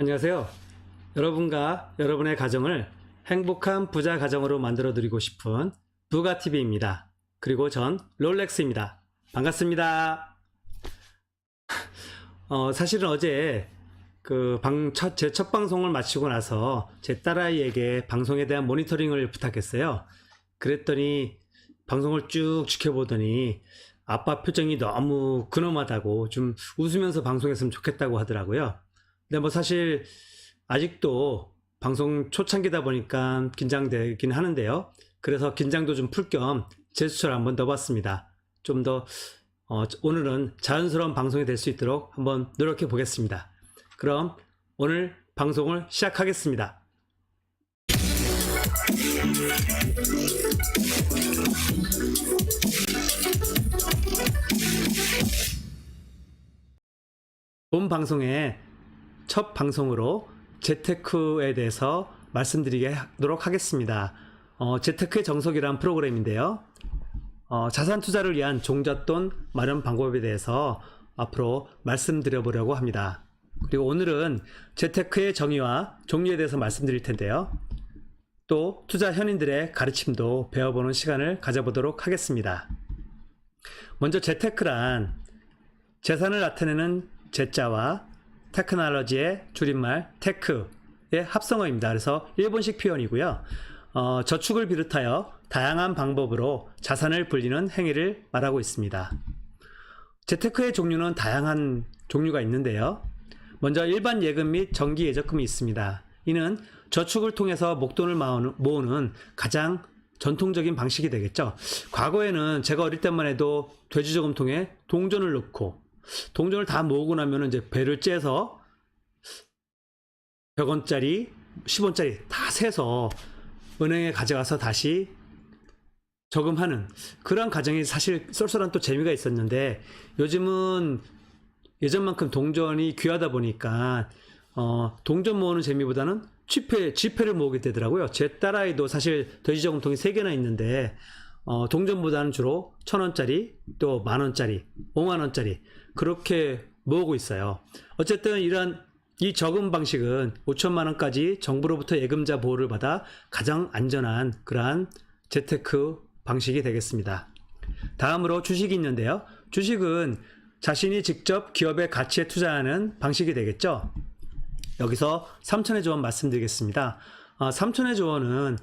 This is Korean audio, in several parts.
안녕하세요. 여러분과 여러분의 가정을 행복한 부자 가정으로 만들어 드리고 싶은 부가TV입니다. 그리고 전 롤렉스입니다. 반갑습니다. 어, 사실은 어제 그 방, 첫, 제 첫 방송을 마치고 나서 제 딸아이에게 방송에 대한 모니터링을 부탁했어요. 그랬더니 방송을 쭉 지켜보더니 아빠 표정이 너무 근엄하다고 좀 웃으면서 방송했으면 좋겠다고 하더라고요. 근데 뭐 사실 아직도 방송 초창기다 보니까 긴장되긴 하는데요. 그래서 긴장도 좀 풀 겸 제스처를 한번 넣어봤습니다. 좀더 어, 오늘은 자연스러운 방송이 될 수 있도록 한번 노력해 보겠습니다. 그럼 오늘 방송을 시작하겠습니다. 본 방송의 첫 방송으로 재테크에 대해서 말씀드리도록 하겠습니다. 어, 재테크의 정석이란 프로그램인데요. 어, 자산 투자를 위한 종잣돈 마련 방법에 대해서 앞으로 말씀드려 보려고 합니다. 그리고 오늘은 재테크의 정의와 종류에 대해서 말씀드릴 텐데요. 또 투자 현인들의 가르침도 배워보는 시간을 가져보도록 하겠습니다. 먼저 재테크란 재산을 나타내는 재자와 테크놀로지의 줄임말 테크의 합성어입니다. 그래서 일본식 표현이고요. 어, 저축을 비롯하여 다양한 방법으로 자산을 불리는 행위를 말하고 있습니다. 재테크의 종류는 다양한 종류가 있는데요. 먼저 일반 예금 및 정기 예적금이 있습니다. 이는 저축을 통해서 목돈을 모으는 가장 전통적인 방식이 되겠죠. 과거에는 제가 어릴 때만 해도 돼지저금 통에 동전을 넣고 동전을 다 모으고 나면 이제 배를 째서 100원짜리, 10원짜리 다 세서 은행에 가져가서 다시 저금하는 그런 과정이 사실 쏠쏠한 또 재미가 있었는데 요즘은 예전만큼 동전이 귀하다 보니까 어, 동전 모으는 재미보다는 지폐, 지폐를 모으게 되더라고요. 제 딸아이도 사실 돼지저금통이 3개나 있는데 어, 동전보다는 주로 천 원짜리, 또 만 원짜리, 오만 원짜리 그렇게 모으고 있어요. 어쨌든 이런 이 저금 방식은 5천만 원까지 정부로부터 예금자 보호를 받아 가장 안전한 그러한 재테크 방식이 되겠습니다. 다음으로 주식이 있는데요. 주식은 자신이 직접 기업의 가치에 투자하는 방식이 되겠죠. 여기서 삼천의 조언 말씀드리겠습니다. 어, 삼천의 조언은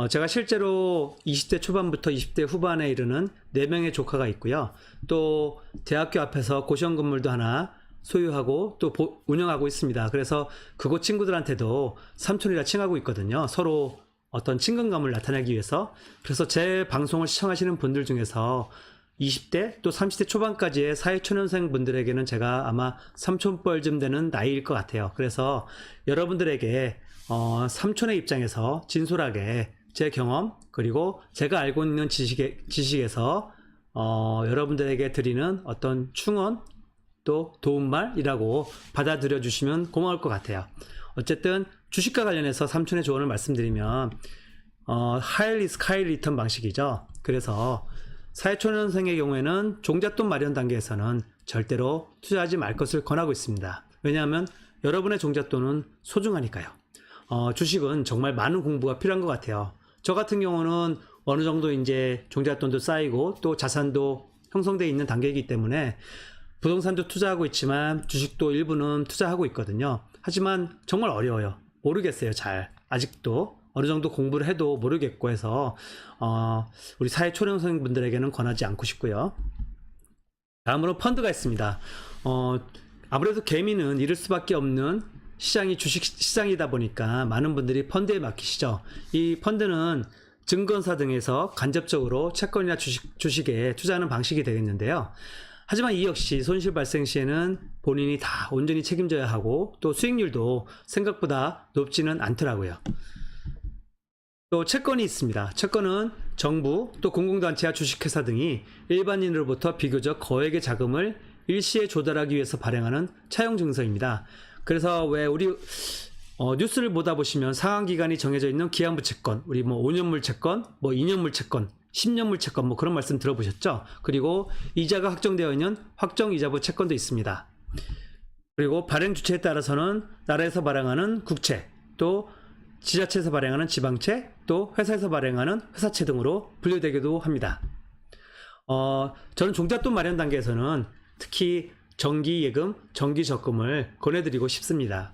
어, 제가 실제로 20대 초반부터 20대 후반에 이르는 4명의 조카가 있고요. 또 대학교 앞에서 고시원 건물도 하나 소유하고 또 보- 운영하고 있습니다. 그래서 그곳 친구들한테도 삼촌이라 칭하고 있거든요. 서로 어떤 친근감을 나타내기 위해서. 그래서 제 방송을 시청하시는 분들 중에서 20대 또 30대 초반까지의 사회초년생 분들에게는 제가 아마 삼촌뻘쯤 되는 나이일 것 같아요. 그래서 여러분들에게 어, 삼촌의 입장에서 진솔하게 제 경험 그리고 제가 알고 있는 지식에, 지식에서 어, 여러분들에게 드리는 어떤 충원 또 도움말이라고 받아들여 주시면 고마울 것 같아요. 어쨌든 주식과 관련해서 삼촌의 조언을 말씀드리면 어, 하이 리스크 하이 리턴 방식이죠. 그래서 사회초년생의 경우에는 종잣돈 마련 단계에서는 절대로 투자하지 말 것을 권하고 있습니다. 왜냐하면 여러분의 종잣돈은 소중하니까요. 어, 주식은 정말 많은 공부가 필요한 것 같아요. 저 같은 경우는 어느 정도 이제 종잣돈도 쌓이고 또 자산도 형성되어 있는 단계이기 때문에 부동산도 투자하고 있지만 주식도 일부는 투자하고 있거든요. 하지만 정말 어려워요. 모르겠어요, 잘. 아직도 어느 정도 공부를 해도 모르겠고 해서 어, 우리 사회 초년생 분들에게는 권하지 않고 싶고요. 다음으로 펀드가 있습니다. 어, 아무래도 개미는 잃을 수밖에 없는 시장이 주식 시장이다 보니까 많은 분들이 펀드에 맡기시죠. 이 펀드는 증권사 등에서 간접적으로 채권이나 주식, 주식에 투자하는 방식이 되겠는데요. 하지만 이 역시 손실 발생 시에는 본인이 다 온전히 책임져야 하고 또 수익률도 생각보다 높지는 않더라고요. 또 채권이 있습니다. 채권은 정부 또 공공단체와 주식회사 등이 일반인으로부터 비교적 거액의 자금을 일시에 조달하기 위해서 발행하는 차용 증서입니다. 그래서 왜 우리 어, 뉴스를 보다 보시면 상한 기간이 정해져 있는 기한부 채권, 우리 뭐 5년물 채권, 뭐 2년물 채권, 10년물 채권 뭐 그런 말씀 들어보셨죠? 그리고 이자가 확정되어 있는 확정 이자부 채권도 있습니다. 그리고 발행 주체에 따라서는 나라에서 발행하는 국채, 또 지자체에서 발행하는 지방채, 또 회사에서 발행하는 회사채 등으로 분류되기도 합니다. 어, 저는 종잣돈 마련 단계에서는 특히 정기 예금, 정기 적금을 권해드리고 싶습니다.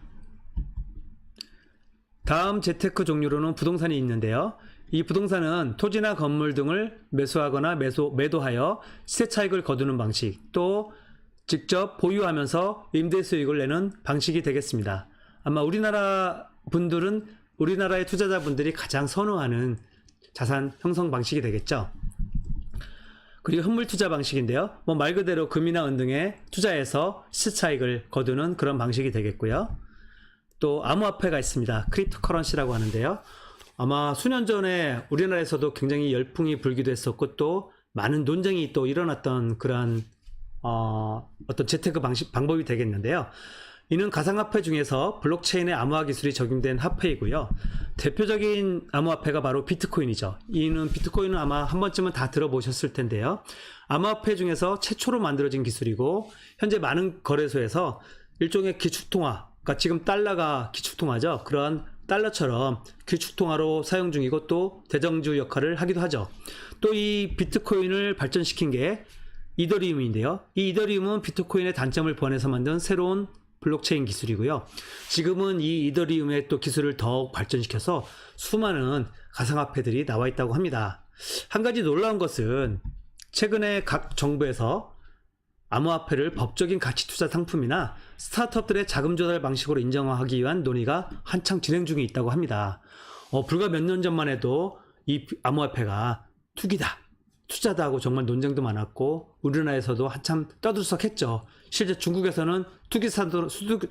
다음 재테크 종류로는 부동산이 있는데요. 이 부동산은 토지나 건물 등을 매수하거나 매수, 매도하여 시세 차익을 거두는 방식, 또 직접 보유하면서 임대 수익을 내는 방식이 되겠습니다. 아마 우리나라 분들은 우리나라의 투자자분들이 가장 선호하는 자산 형성 방식이 되겠죠. 그리고 현물 투자 방식인데요. 뭐 말 그대로 금이나 은 등에 투자해서 시세 차익을 거두는 그런 방식이 되겠고요. 또 암호화폐가 있습니다. 크립토 커런시라고 하는데요. 아마 수년 전에 우리나라에서도 굉장히 열풍이 불기도 했었고 또 많은 논쟁이 또 일어났던 그러한 어, 어떤 재테크 방식 방법이 되겠는데요. 이는 가상화폐 중에서 블록체인의 암호화 기술이 적용된 화폐이고요. 대표적인 암호화폐가 바로 비트코인이죠. 이는 비트코인은 아마 한 번쯤은 다 들어보셨을 텐데요. 암호화폐 중에서 최초로 만들어진 기술이고 현재 많은 거래소에서 일종의 기축통화, 그러니까 지금 달러가 기축통화죠. 그러한 달러처럼 기축통화로 사용 중이고 또 대정주 역할을 하기도 하죠. 또 이 비트코인을 발전시킨 게 이더리움인데요. 이 이더리움은 비트코인의 단점을 보완해서 만든 새로운 블록체인 기술이고요. 지금은 이 이더리움의 또 기술을 더욱 발전시켜서 수많은 가상화폐들이 나와 있다고 합니다. 한 가지 놀라운 것은 최근에 각 정부에서 암호화폐를 법적인 가치 투자 상품이나 스타트업들의 자금 조달 방식으로 인정하기 위한 논의가 한창 진행 중에 있다고 합니다. 어, 불과 몇 년 전만 해도 이 암호화폐가 투기다, 투자다 하고 정말 논쟁도 많았고 우리나라에서도 한참 떠들썩했죠. 실제 중국에서는 투기 수단으로,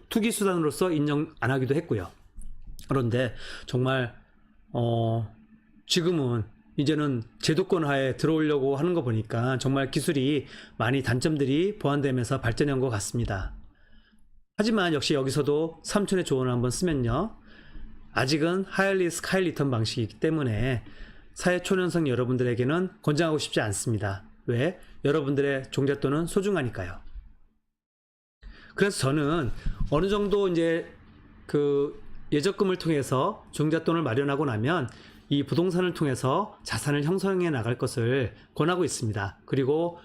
투기 수단으로서 인정 안 하기도 했고요. 그런데 정말 어, 지금은 이제는 제도권 하에 들어오려고 하는 거 보니까 정말 기술이 많이 단점들이 보완되면서 발전한 것 같습니다. 하지만 역시 여기서도 삼촌의 조언을 한번 쓰면요. 아직은 하이리스크 하이리턴 방식이기 때문에 사회 초년생 여러분들에게는 권장하고 싶지 않습니다. 왜? 여러분들의 종잣돈은 소중하니까요. 그래서 저는 어느 정도 이제 그 예적금을 통해서 종잣돈을 마련하고 나면 이 부동산을 통해서 자산을 형성해 나갈 것을 권하고 있습니다. 그리고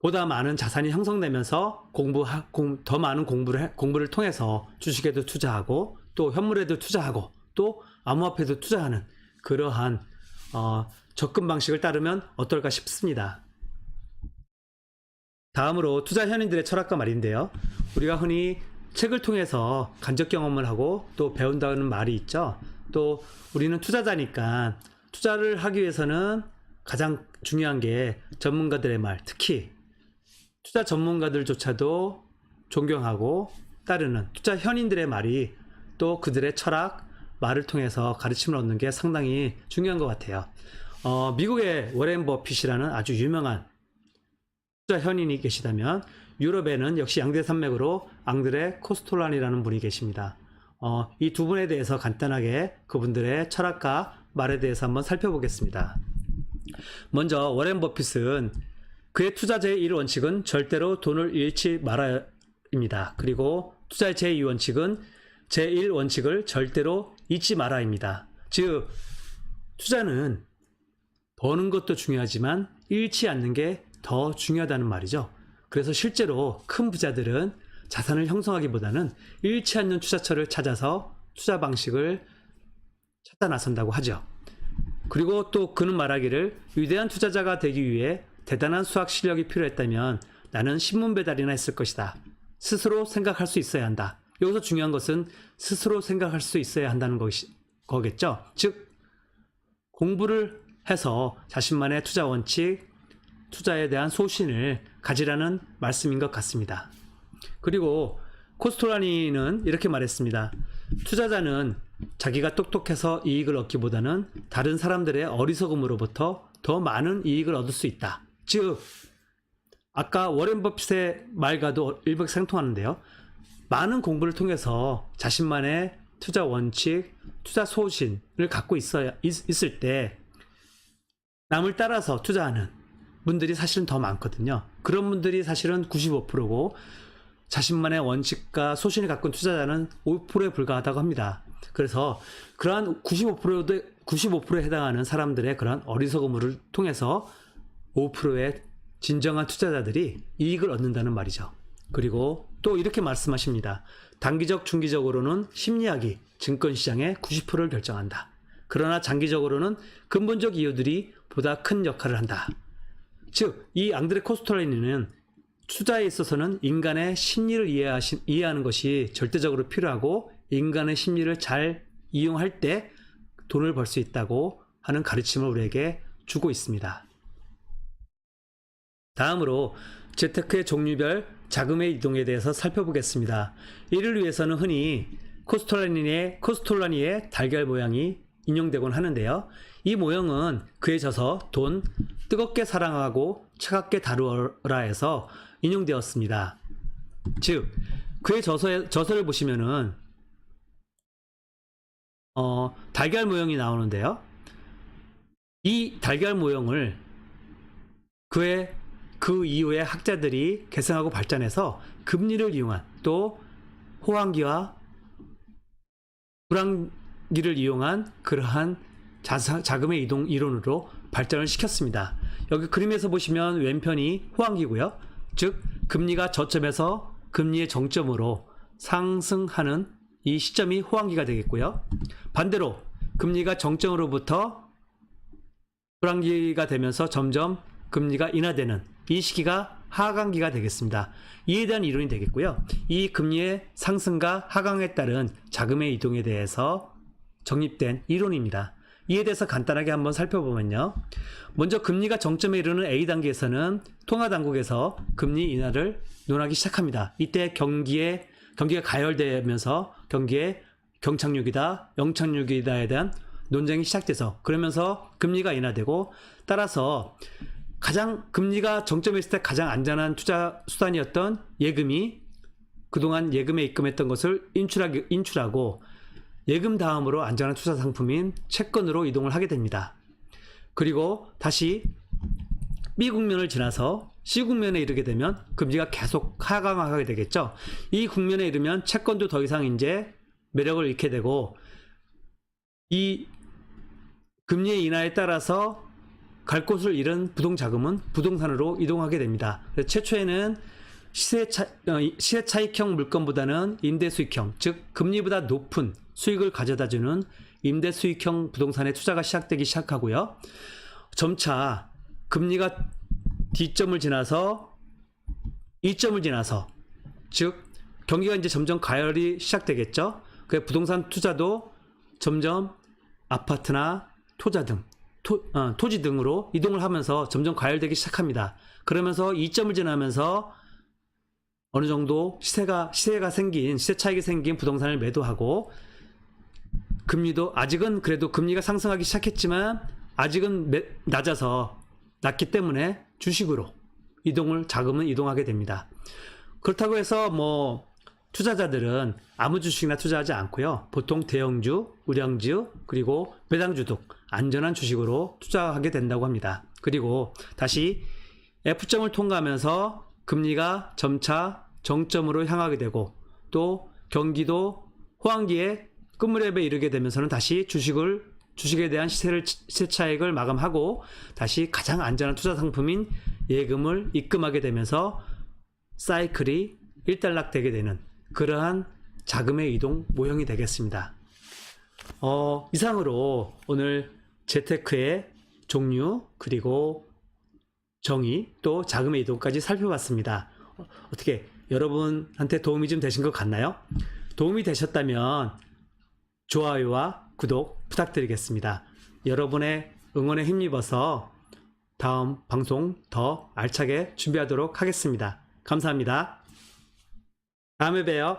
보다 많은 자산이 형성되면서 공부 공, 더 많은 공부를 해- 공부를 통해서 주식에도 투자하고 또 현물에도 투자하고 또 암호화폐도 투자하는 그러한 어, 접근 방식을 따르면 어떨까 싶습니다. 다음으로 투자 현인들의 철학과 말인데요. 우리가 흔히 책을 통해서 간접 경험을 하고 또 배운다는 말이 있죠. 또 우리는 투자자니까 투자를 하기 위해서는 가장 중요한 게 전문가들의 말, 특히 투자 전문가들조차도 존경하고 따르는 투자 현인들의 말이 또 그들의 철학, 말을 통해서 가르침을 얻는 게 상당히 중요한 것 같아요. 어, 미국의 워렌 버핏이라는 아주 유명한 투자 현인이 계시다면 유럽에는 역시 양대 산맥으로 앙드레 코스톨란이라는 분이 계십니다. 어, 이 두 분에 대해서 간단하게 그분들의 철학과 말에 대해서 한번 살펴보겠습니다. 먼저 워렌 버핏은 그의 투자자의 1원칙은 절대로 돈을 잃지 말아입니다. 그리고 투자의 제2원칙은 제1원칙을 절대로 잊지 마라입니다. 즉, 투자는 버는 것도 중요하지만 잃지 않는 게 더 중요하다는 말이죠. 그래서 실제로 큰 부자들은 자산을 형성하기보다는 잃지 않는 투자처를 찾아서 투자 방식을 찾아 나선다고 하죠. 그리고 또 그는 말하기를 위대한 투자자가 되기 위해 대단한 수학 실력이 필요했다면 나는 신문 배달이나 했을 것이다. 스스로 생각할 수 있어야 한다. 여기서 중요한 것은 스스로 생각할 수 있어야 한다는 것이, 거겠죠. 즉, 공부를 해서 자신만의 투자 원칙, 투자에 대한 소신을 가지라는 말씀인 것 같습니다. 그리고 코스토라니는 이렇게 말했습니다. 투자자는 자기가 똑똑해서 이익을 얻기보다는 다른 사람들의 어리석음으로부터 더 많은 이익을 얻을 수 있다. 즉, 아까 워렌 버핏의 말과도 일맥상통하는데요. 많은 공부를 통해서 자신만의 투자 원칙, 투자 소신을 갖고 있어야, 있, 있을 때 남을 따라서 투자하는 분들이 사실은 더 많거든요. 그런 분들이 사실은 95%고 자신만의 원칙과 소신을 갖고 투자자는 5%에 불과하다고 합니다. 그래서 그러한 95%에 95%에 해당하는 사람들의 그런 어리석음을 통해서 5%의 진정한 투자자들이 이익을 얻는다는 말이죠. 그리고 또 이렇게 말씀하십니다. 단기적, 중기적으로는 심리학이 증권시장의 90%를 결정한다. 그러나 장기적으로는 근본적 이유들이 보다 큰 역할을 한다. 즉, 이 앙드레 코스톨라니는 투자에 있어서는 인간의 심리를 이해하시, 이해하는 것이 절대적으로 필요하고 인간의 심리를 잘 이용할 때 돈을 벌 수 있다고 하는 가르침을 우리에게 주고 있습니다. 다음으로 재테크의 종류별 자금의 이동에 대해서 살펴보겠습니다. 이를 위해서는 흔히 코스톨라니의, 코스톨라니의 달걀 모양이 인용되곤 하는데요. 이 모형은 그에 져서 돈 뜨겁게 사랑하고 차갑게 다루어라 해서 인용되었습니다. 즉, 그의 저서, 저서를 보시면은 어, 달걀 모형이 나오는데요. 이 달걀 모형을 그의 그 이후에 학자들이 개성하고 발전해서 금리를 이용한 또 호황기와 불황기를 이용한 그러한 자사, 자금의 이동 이론으로 발전을 시켰습니다. 여기 그림에서 보시면 왼편이 호황기고요. 즉 금리가 저점에서 금리의 정점으로 상승하는 이 시점이 호황기가 되겠고요. 반대로 금리가 정점으로부터 불황기가 되면서 점점 금리가 인하되는 이 시기가 하강기가 되겠습니다. 이에 대한 이론이 되겠고요. 이 금리의 상승과 하강에 따른 자금의 이동에 대해서 정립된 이론입니다. 이에 대해서 간단하게 한번 살펴보면요. 먼저 금리가 정점에 이르는 A 단계에서는 통화 당국에서 금리 인하를 논하기 시작합니다. 이때 경기에 경기가 가열되면서 경기에 경착륙이다, 영착륙이다에 대한 논쟁이 시작돼서 그러면서 금리가 인하되고 따라서 가장 금리가 정점에 있을 때 가장 안전한 투자 수단이었던 예금이 그동안 예금에 입금했던 것을 인출하기, 인출하고 예금 다음으로 안전한 투자 상품인 채권으로 이동을 하게 됩니다. 그리고 다시 B 국면을 지나서 C 국면에 이르게 되면 금리가 계속 하강하게 되겠죠. 이 국면에 이르면 채권도 더 이상 이제 매력을 잃게 되고 이 금리의 인하에 따라서 갈 곳을 잃은 부동 자금은 부동산으로 이동하게 됩니다. 최초에는 시세, 차, 어, 시세 차익형 물건보다는 임대 수익형, 즉 금리보다 높은 수익을 가져다주는 임대 수익형 부동산의 투자가 시작되기 시작하고요. 점차 금리가 D점을 지나서 E점을 지나서 즉 경기가 이제 점점 가열이 시작되겠죠. 그 부동산 투자도 점점 아파트나 토자 등 토, 어, 토지 등으로 이동을 하면서 점점 과열되기 시작합니다. 그러면서 이점을 지나면서 어느 정도 시세가 시세가 생긴 시세 차익이 생긴 부동산을 매도하고 금리도 아직은 그래도 금리가 상승하기 시작했지만 아직은 매, 낮아서 낮기 때문에 주식으로 이동을 자금은 이동하게 됩니다. 그렇다고 해서 뭐 투자자들은 아무 주식이나 투자하지 않고요. 보통 대형주, 우량주, 그리고 배당주 등 안전한 주식으로 투자하게 된다고 합니다. 그리고 다시 F점을 통과하면서 금리가 점차 정점으로 향하게 되고 또 경기도 호황기에 끝무렵에 이르게 되면서는 다시 주식을 주식에 대한 시세를 시세 차익을 마감하고 다시 가장 안전한 투자 상품인 예금을 입금하게 되면서 사이클이 일단락되게 되는 그러한 자금의 이동 모형이 되겠습니다. 어, 이상으로 오늘 재테크의 종류 그리고 정의 또 자금의 이동까지 살펴봤습니다. 어, 어떻게 여러분한테 도움이 좀 되신 것 같나요? 도움이 되셨다면 좋아요와 구독 부탁드리겠습니다. 여러분의 응원에 힘입어서 다음 방송 더 알차게 준비하도록 하겠습니다. 감사합니다. 다음에 봬요.